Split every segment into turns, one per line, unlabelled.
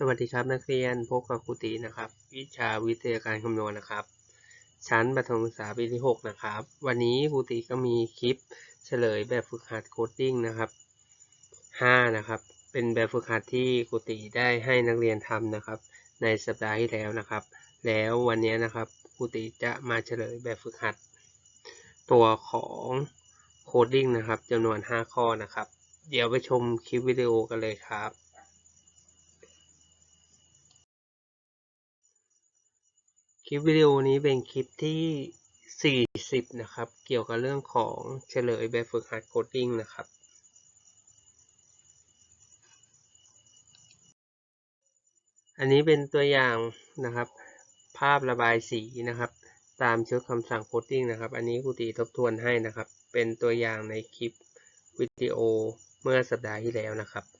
สวัสดีครับนักเรียนพบกับครูตีนะครับ วิชาวิทยาการคำนวณนะครับ ชั้นประถมศึกษาปีที่ 6 นะครับ วันนี้ครูตีก็มีคลิปเฉลยแบบฝึกหัดโคดดิ้งนะครับ5นะครับ เป็นแบบฝึกหัดที่ครูตีได้ให้นักเรียนทำนะครับ ในสัปดาห์ที่แล้วนะครับ แล้ววันนี้นะครับครูตีจะมาเฉลยแบบฝึกหัด ตัวของโคดดิ้งนะครับจำนวน 5 ข้อนะครับ เดี๋ยวไปชมคลิปวิดีโอกันเลยครับ คลิปวิดีโอนี้เป็นคลิปที่ 40 นะครับ เกี่ยวกับเรื่องของเฉลยแบบฝึกหัดโคดดิ้งนะครับ อันนี้เป็นตัวอย่างนะครับ ภาพระบายสีนะครับ ตามชุดคำสั่งโคดดิ้งนะครับ อันนี้ครูตีทบทวนให้นะครับ เป็นตัวอย่างในคลิปวิดีโอเมื่อสัปดาห์ที่แล้วนะครับ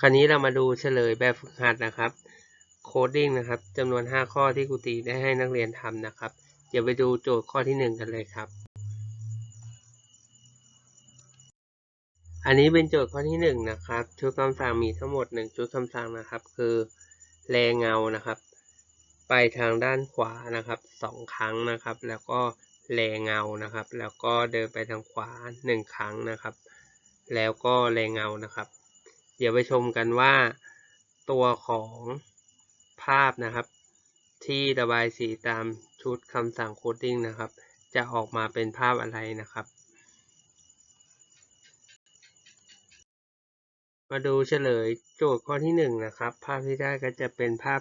คราวนี้เรามาดูเฉลยแบบฝึกหัดนะครับ โคดดิ้งนะครับจำนวน 5 ข้อที่ครูตีได้ให้นักเรียนทำนะครับ เดี๋ยวไปดูโจทย์ข้อที่ 1 กันเลยครับ อันนี้เป็นโจทย์ข้อที่ 1 นะครับ ชุดคำสั่งมีทั้งหมด 1 ชุดคำสั่งนะครับ คือแรงเงานะครับ ไปทางด้านขวานะครับสองครั้งนะครับ แล้วก็แรงเงานะครับ แล้วก็เดินไปทางขวา 1 ครั้งนะครับ แล้วก็แรงเงานะครับ เดี๋ยวไปชมกันว่าตัวของภาพนะครับ ที่ระบายสีตามชุดคำสั่งโคดดิ้งนะครับ จะออกมาเป็นภาพอะไรนะครับ มาดูเฉลยโจทย์ข้อที่หนึ่งนะครับ ภาพที่ได้ก็จะเป็นภาพ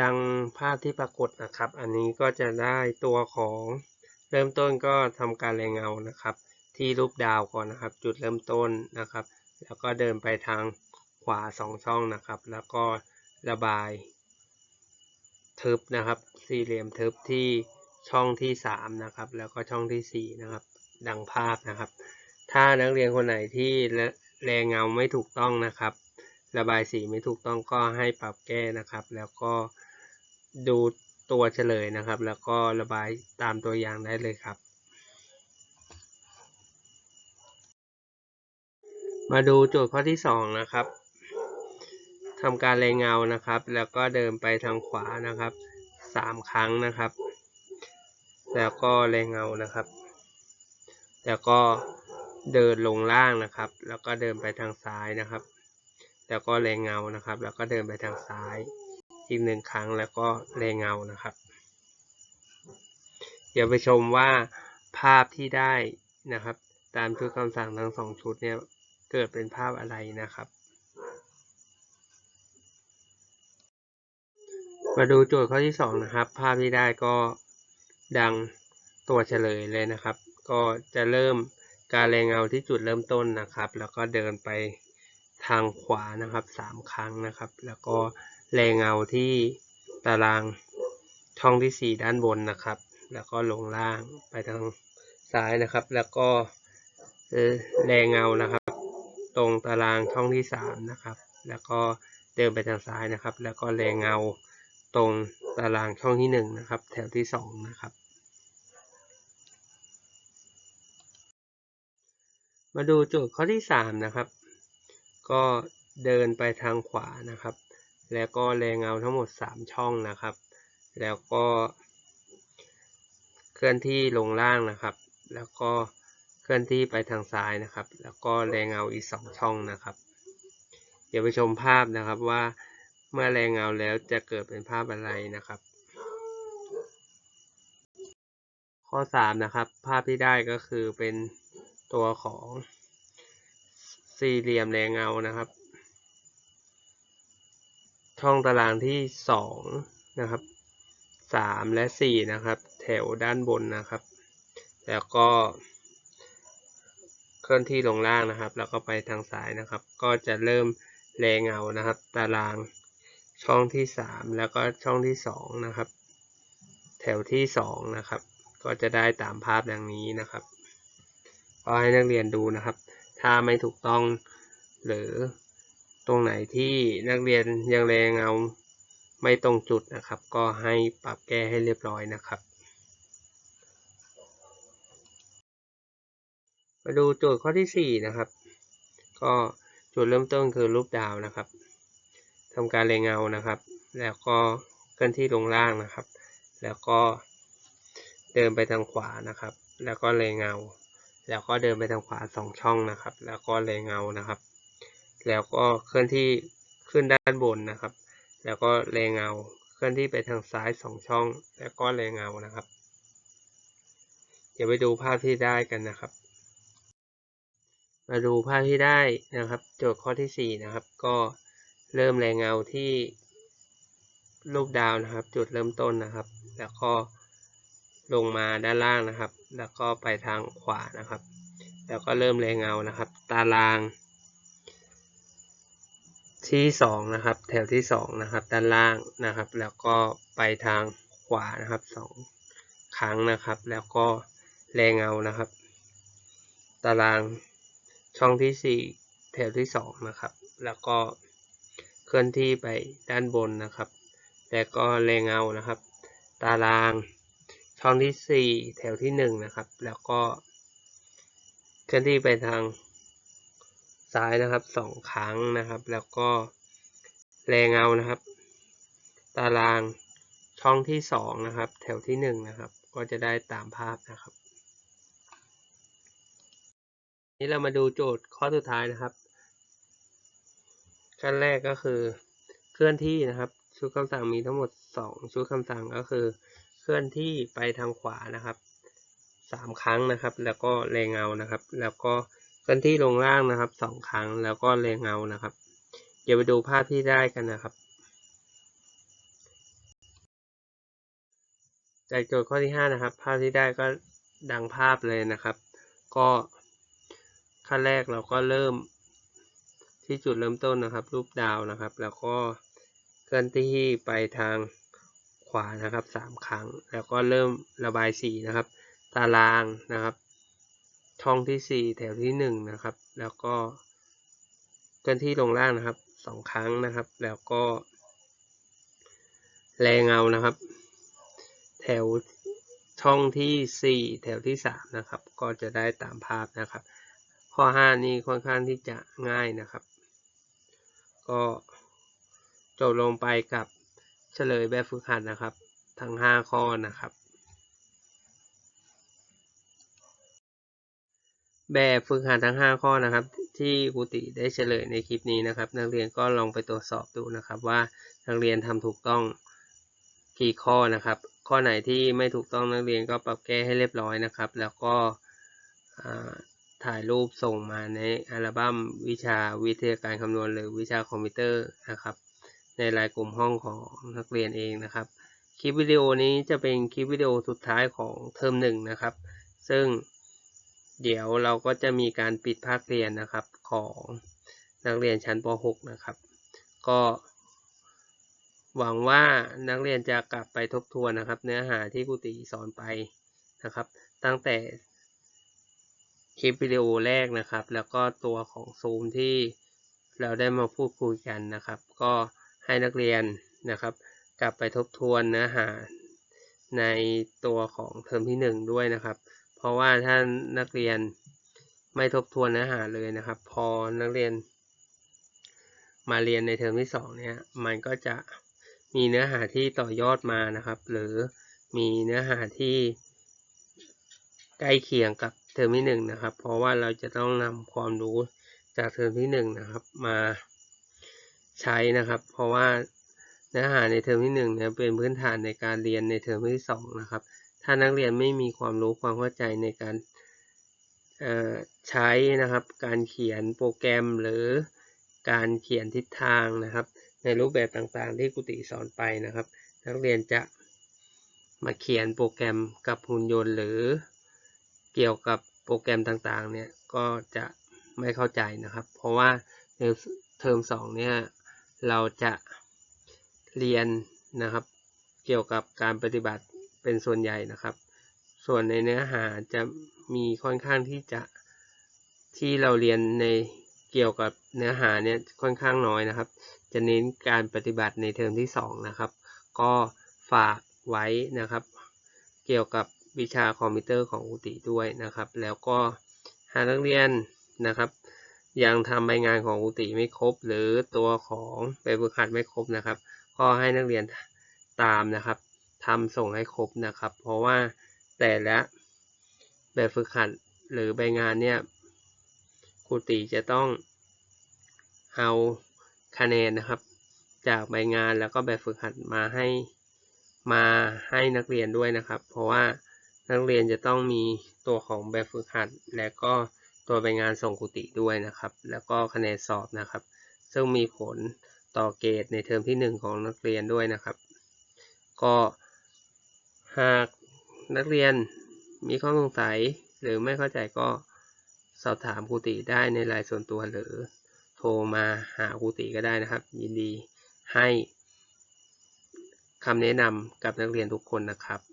ดังภาพที่ปรากฏนะครับ อันนี้ก็จะได้ตัวของเริ่มต้นก็ทำการแรงเงานะครับ ที่รูปดาวก่อนนะครับ จุดเริ่มต้นนะครับ แล้วก็เดินไปทางขวาสองช่องนะครับ แล้วก็ระบาย ทึบนะครับ สี่เหลี่ยมทึบที่ช่องที่สามนะครับ แล้วก็ช่องที่สี่นะครับ ดังภาพนะครับ ถ้านักเรียนคนไหนที่แรงเงาไม่ถูกต้องนะครับ ระบายสีไม่ถูกต้องก็ให้ปรับแก้นะครับ แล้วก็ดูตัวเฉลยนะครับ แล้วก็ระบายตามตัวอย่างได้เลยครับ มาดูโจทย์ข้อที่สองนะครับทำการแรงเงานะครับ แล้วก็เดินไปทางขวานะครับสามครั้งนะครับ แล้วก็แรงเงานะครับ แล้วก็เดินลงล่างนะครับ แล้วก็เดินไปทางซ้ายนะครับ แล้วก็แรงเงานะครับ แล้วก็เดินไปทางซ้าย อีกหนึ่งครั้งแล้วก็แรงเงานะครับ เดี๋ยวไปชมว่าภาพที่ได้นะครับ ตามชุดคำสั่งทั้งสองชุดเนี่ย เกิดเป็นภาพอะไรนะครับ มาดูโจทย์ข้อที่สองนะครับ ภาพที่ได้ก็ดังตัวเฉลยเลยนะครับ ก็จะเริ่มการแรงเงาที่จุดเริ่มต้นนะครับ แล้วก็เดินไปทางขวานะครับสามครั้งนะครับ แล้วก็แรงเงาที่ตารางช่องที่สี่ด้านบนนะครับ แล้วก็ลงล่างไปทางซ้ายนะครับ แล้วก็แรงเงานะครับ ตรงตารางช่องที่สามนะครับ แล้วก็เดินไปทางซ้ายนะครับ แล้วก็แรงเงาตรงตารางช่องที่หนึ่งนะครับ แถวที่สองนะครับ มาดูโจทย์ข้อที่สามนะครับ ก็เดินไปทางขวานะครับ แล้วก็แรงเงาทั้งหมดสามช่องนะครับ แล้วก็เคลื่อนที่ลงล่างนะครับ แล้วก็ เคลื่อนที่ไปทางซ้ายนะครับ แล้วก็แรงเงาอีกสองช่องนะครับ เดี๋ยวไปชมภาพนะครับว่าเมื่อแรงเงาแล้วจะเกิดเป็นภาพอะไรนะครับ ข้อสามนะครับ ภาพที่ได้ก็คือเป็นตัวของสี่เหลี่ยมแรงเงานะครับ ช่องตารางที่สองนะครับสามและสี่นะครับ แถวด้านบนนะครับ แล้วก็ ลื่อนที่ลงล่างนะครับ แล้วก็ไปทางซ้ายนะครับ ก็จะเริ่มแรงเงานะครับ ตารางช่องที่สามแล้วก็ช่องที่สองนะครับ แถวที่สองนะครับ ก็จะได้ตามภาพดังนี้นะครับก็ให้นักเรียนดูนะครับ ถ้าไม่ถูกต้องหรือตรงไหนที่นักเรียนยังแรงเงาไม่ตรงจุดนะครับ ก็ให้ปรับแก้ให้เรียบร้อยนะครับ มาดูโจทย์ข้อที่ 4 นะครับ ก็จุดเริ่มต้นคือรูปดาวนะครับทำการเรียงเงานะครับ แล้วก็เคลื่อนที่ลงล่างนะครับ แล้วก็เดินไปทางขวานะครับ แล้วก็เรียงเงา แล้วก็เดินไปทางขวาสองช่องนะครับ แล้วก็เรียงเงานะครับ แล้วก็เคลื่อนที่ขึ้นด้านบนนะครับ แล้วก็เรียงเงา เคลื่อนที่ไปทางซ้ายสองช่อง แล้วก็เรียงเงานะครับ เดี๋ยวไปดูภาพที่ได้กันนะครับ มาดูภาพที่ได้นะครับ โจทย์ข้อที่ 4 นะครับ ก็เริ่มแรงเงาที่รูปดาวนะครับ จุดเริ่มต้นนะครับ แล้วก็ลงมาด้านล่างนะครับ แล้วก็ไปทางขวานะครับ แล้วก็เริ่มแรงเงานะครับ ตาราง ที่สองนะครับ แถวที่สองนะครับ ด้านล่างนะครับ แล้วก็ไปทางขวานะครับสองครั้งนะครับ แล้วก็แรงเงานะครับ ตาราง ช่องที่สี่แถวที่สองนะครับ แล้วก็เคลื่อนที่ไปด้านบนนะครับแล้วก็แรงเงานะครับ ตารางช่องที่สี่แถวที่หนึ่งนะครับ แล้วก็เคลื่อนที่ไปทางซ้ายนะครับสองครั้งนะครับ แล้วก็แรงเงานะครับ ตารางช่องที่สองนะครับ แถวที่หนึ่งนะครับ ก็จะได้ตามภาพนะครับ นี้เรามาดูโจทย์ข้อสุดท้ายนะครับขั้นแรกก็คือเคลื่อนที่นะครับ ชุดคำสั่งมีทั้งหมดสองชุดคำสั่งก็คือ เคลื่อนที่ไปทางขวานะครับสามครั้งนะครับ แล้วก็แรงเงานะครับ แล้วก็เคลื่อนที่ลงล่างนะครับสองครั้งแล้วก็แรงเงานะครับ เดี๋ยวไปดูภาพที่ได้กันนะครับจากโจทย์ข้อที่ห้านะครับ ภาพที่ได้ก็ดังภาพเลยนะครับ ก็ ขั้นแรกเราก็เริ่มที่จุดเริ่มต้นนะครับ รูปดาวนะครับ แล้วก็เคลื่อนที่ไปทางขวานะครับสามครั้ง แล้วก็เริ่มระบายสีนะครับ ตารางนะครับ ช่องที่สี่แถวที่หนึ่งนะครับ แล้วก็เคลื่อนที่ลงล่างนะครับสองครั้งนะครับ แล้วก็แรงเงานะครับ แถวช่องที่สี่แถวที่สามนะครับ ก็จะได้ตามภาพนะครับ ข้อห้านี้ค่อนข้างที่จะง่ายนะครับ ก็จบลงไปกับเฉลยแบบฝึกหัดนะครับ ทั้งห้าข้อนะครับ แบบฝึกหัดทั้ง 5 ข้อนะครับ ที่ครูติได้เฉลยในคลิปนี้นะครับ นักเรียนก็ลองไปตรวจสอบดูนะครับ ว่านักเรียนทำถูกต้องกี่ข้อนะครับ ข้อไหนที่ไม่ถูกต้องนักเรียนก็ปรับแก้ให้เรียบร้อยนะครับ แล้วก็ ถ่ายรูปส่งมาในอัลบั้มวิชาวิทยาการคำนวณหรือวิชาคอมพิวเตอร์นะครับ ในรายกลุ่มห้องของนักเรียนเองนะครับ คลิปวิดีโอนี้จะเป็นคลิปวิดีโอสุดท้ายของเทอมหนึ่งนะครับ ซึ่งเดี๋ยวเราก็จะมีการปิดภาคเรียนนะครับของนักเรียนชั้นป .6 นะครับ ก็หวังว่านักเรียนจะกลับไปทบทวนนะครับ เนื้อหาที่ครูตีสอนไปนะครับ ตั้งแต่ คลิปวิดีโอแรกนะครับ แล้วก็ตัวของซูมที่เราได้มาพูดคุยกันนะครับ ก็ให้นักเรียนนะครับ กลับไปทบทวนเนื้อหาในตัวของเทอมที่ 1 ด้วยนะครับ เพราะว่าถ้านักเรียนไม่ทบทวนเนื้อหาเลยนะครับ พอนักเรียน มาเรียนในเทอมที่ 2 เนี่ยมันก็จะมีเนื้อหาที่ต่อยอดมานะครับ หรือมีเนื้อหาที่ใกล้เคียงกับ เทอมที่หนึ่งนะครับ เพราะว่าเราจะต้องนำความรู้จากเทอมที่หนึ่งนะครับมาใช้นะครับ เพราะว่าเนื้อหาในเทอมที่หนึ่งเนี่ยเป็นพื้นฐานในการเรียนในเทอมที่สองนะครับ ถ้านักเรียนไม่มีความรู้ความเข้าใจในการใช้นะครับ การเขียนโปรแกรมหรือการเขียนทิศทางนะครับ ในรูปแบบต่างๆ ที่ครูติสอนไปนะครับ นักเรียนจะมาเขียนโปรแกรมกับหุ่นยนต์หรือ เกี่ยวกับโปรแกรมต่างๆ เนี่ยก็จะไม่เข้าใจนะครับ เพราะว่าในเทอมสองเนี่ยเราจะเรียนนะครับ เกี่ยวกับการปฏิบัติเป็นส่วนใหญ่นะครับ ส่วนในเนื้อหาจะมีค่อนข้างที่จะที่เราเรียนในเกี่ยวกับเนื้อหาเนี่ยค่อนข้างน้อยนะครับ จะเน้นการปฏิบัติในเทอมที่สองนะครับ ก็ฝากไว้นะครับ เกี่ยวกับ วิชาคอมพิวเตอร์ของอุติด้วยนะครับ แล้วก็หากนักเรียนนะครับ ยังทำใบงานของอุติไม่ครบ หรือตัวของใบฝึกหัดไม่ครบนะครับ ก็ให้นักเรียนตามนะครับทำส่งให้ครบนะครับ เพราะว่าแต่ละแบบฝึกหัดหรือใบงานเนี่ยครูติจะต้องเอาคะแนนนะครับ จากใบงานแล้วก็แบบฝึกหัดมาให้มาให้นักเรียนด้วยนะครับ เพราะว่า นักเรียนจะต้องมีตัวของแบบฝึกหัด และก็ตัวใบงานส่งครูติด้วยนะครับ แล้วก็คะแนนสอบนะครับ ซึ่งมีผลต่อเกรดในเทอมที่ 1 ของนักเรียนด้วยนะครับ ก็หากนักเรียนมีข้อสงสัยหรือไม่เข้าใจก็สอบถามครูติได้ในรายส่วนตัวหรือโทรมาหาครูติก็ได้นะครับ ยินดีให้คำแนะนำกับนักเรียนทุกคนนะครับ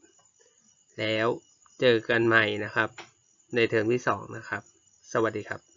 แล้วเจอกันใหม่นะครับ ในเทอมที่ 2 นะครับ สวัสดีครับ